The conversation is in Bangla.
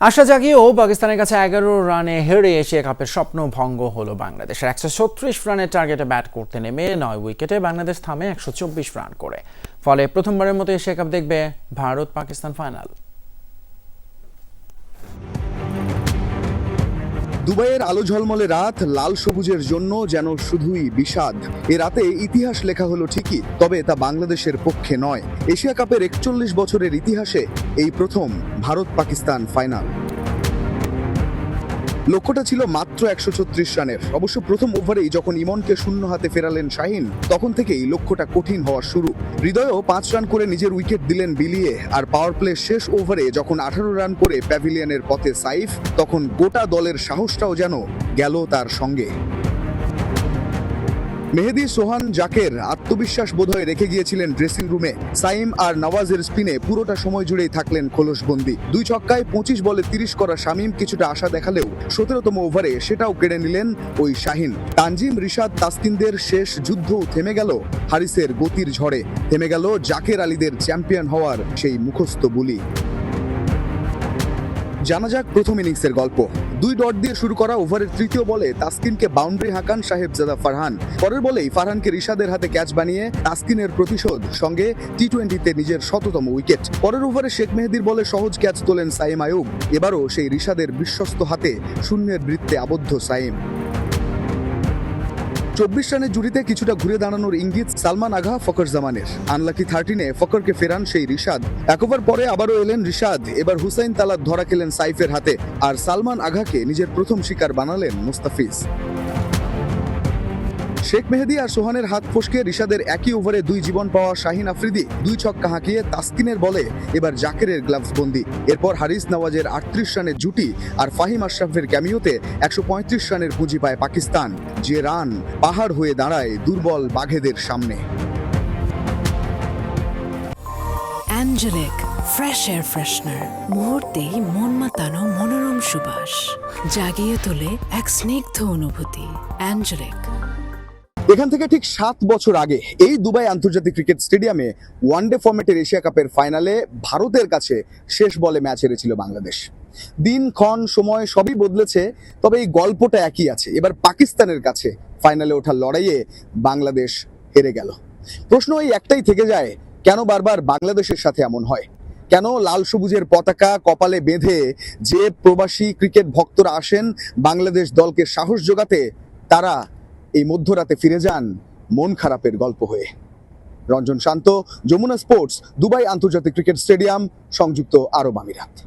আশা জাগিয়েও পাকিস্তানের কাছে এগারো রানে হেরে এশিয়া কাপের স্বপ্ন ভঙ্গ হলো বাংলাদেশের। একশো ছত্রিশ রানের টার্গেটে ব্যাট করতে নেমে নয় উইকেটে বাংলাদেশ থামে একশো চব্বিশ রান করে। ফলে প্রথমবারের মতো এশিয়া কাপ দেখবে ভারত পাকিস্তান ফাইনাল দুবাইয়ের আলো ঝলমলে রাত, লাল সবুজের জন্য যেন শুধুই বিষাদ। এ রাতে ইতিহাস লেখা হলো ঠিকই, তবে তা বাংলাদেশের পক্ষে নয়। এশিয়া কাপের একচল্লিশ বছরের ইতিহাসে এই প্রথম ভারত পাকিস্তান ফাইনাল লক্ষ্যটা ছিল মাত্র একশো ছত্রিশ রানের। অবশ্য প্রথম ওভারেই যখন ইমনকে শূন্য হাতে ফেরালেন শাহিন, তখন থেকেই লক্ষ্যটা কঠিন হওয়ার শুরু। হৃদয়ও পাঁচ রান করে নিজের উইকেট দিলেন বিলিয়ে, আর পাওয়ার প্লে শেষ ওভারে যখন আঠারো রান করে প্যাভিলিয়নের পথে সাইফ, তখন গোটা দলের সাহসটাও যেন গেল তার সঙ্গে। মেহেদি সোহান জাকের আত্মবিশ্বাস বোধহয় রেখে গিয়েছিলেন ড্রেসিং রুমে সাইম আর নওয়াজের স্পিনে পুরোটা সময় জুড়েই থাকলেন খোলসবন্দি দুই ছক্কায় পঁচিশ বলে তিরিশ করা শামীম কিছুটা আশা দেখালেও সতেরোতম ওভারে সেটাও কেড়ে নিলেন ওই শাহিন। তানজিম, রিশাদ, তাসকিনদের শেষ যুদ্ধও থেমে গেল হারিসের গতির ঝড়ে। থেমে গেল জাকের আলীদের চ্যাম্পিয়ন হওয়ার সেই মুখস্থ বুলি। জানা যাক প্রথম ইনিংসের গল্প। দুই ডট দিয়ে শুরু করা ওভারের তৃতীয় বলে তাসকিনকে বাউন্ডারি হাঁকান সাহেবজাদা ফারহান। পরের বলেই ফারহানকে রিশাদের হাতে ক্যাচ বানিয়ে তাসকিনের প্রতিশোধ, সঙ্গে টি টোয়েন্টিতে নিজের শততম উইকেট। পরের ওভারে শেখ মেহেদির বলে সহজ ক্যাচ তোলেন সাইম আয়ুব। এবারও সেই রিশাদের বিশ্বস্ত হাতে শূন্যের বৃত্তে আবদ্ধ সাইম চব্বিশ রানের জুড়িতে কিছুটা ঘুরে দাঁড়ানোর ইঙ্গিত সালমান আঘা ফকর জামানের। আনলাকি থার্টিনে ফকরকে ফেরান সেই রিশাদ। এক ওভার পরে আবারও এলেন রিশাদ। এবার হুসাইন তালাত ধরা খেলেন সাইফের হাতে। আর সালমান আঘাকে নিজের প্রথম শিকার বানালেন মুস্তাফিজ। শেখ মেহেদি আর সোহানের হাত ফসকে রিশাদের একই ওভারে দুই জীবন পাওয়া শাহিন আফ্রিদি দুই ছক্কা হাঁকিয়ে তাসকিনের বলে এবার জাকেরের গ্লাভস বন্দি। এরপর হারিস নওয়াজের আটত্রিশ রানের জুটি আর ফাহিম আশরাফের ক্যামিওতে একশো পঁয়ত্রিশ রানের পুঁজি পায় পাকিস্তান। যে রান পাহাড় হয়ে দাঁড়ায় দুর্বল বাঘেদের সামনে। Angelic, fresh air freshener. মুহূর্তেই মন মাতানো মনোরম সুবাস। জাগিয়ে তোলে এক স্নিগ্ধ অনুভূতি। অ্যাঞ্জেলিক। এখান থেকে ঠিক সাত বছর আগে এই দুবাই আন্তর্জাতিক ক্রিকেট স্টেডিয়ামে ওয়ানডে ফরম্যাটের এশিয়া কাপের ফাইনালে ভারতের কাছে শেষ বলে ম্যাচ হেরেছিল বাংলাদেশ। দিন, ক্ষণ, সময় সবই বদলেছে, তবে এই গল্পটা একই আছে। এবার পাকিস্তানের কাছে ফাইনালে ওঠার লড়াইয়ে বাংলাদেশ হেরে গেল। প্রশ্ন এই একটাই থেকে যায়, কেন বারবার বাংলাদেশের সাথে এমন হয়? কেন লাল সবুজের পতাকা কপালে বেঁধে যে প্রবাসী ক্রিকেট ভক্তরা আসেন, বাংলাদেশ দলকে সাহস যোগাতে তারা এই মধ্যরাতে ফিরে যান মন খারাপের গল্প হয়ে। রঞ্জন শান্ত, যমুনা স্পোর্টস, দুবাই আন্তর্জাতিক ক্রিকেট স্টেডিয়াম, সংযুক্ত আরব আমিরাত।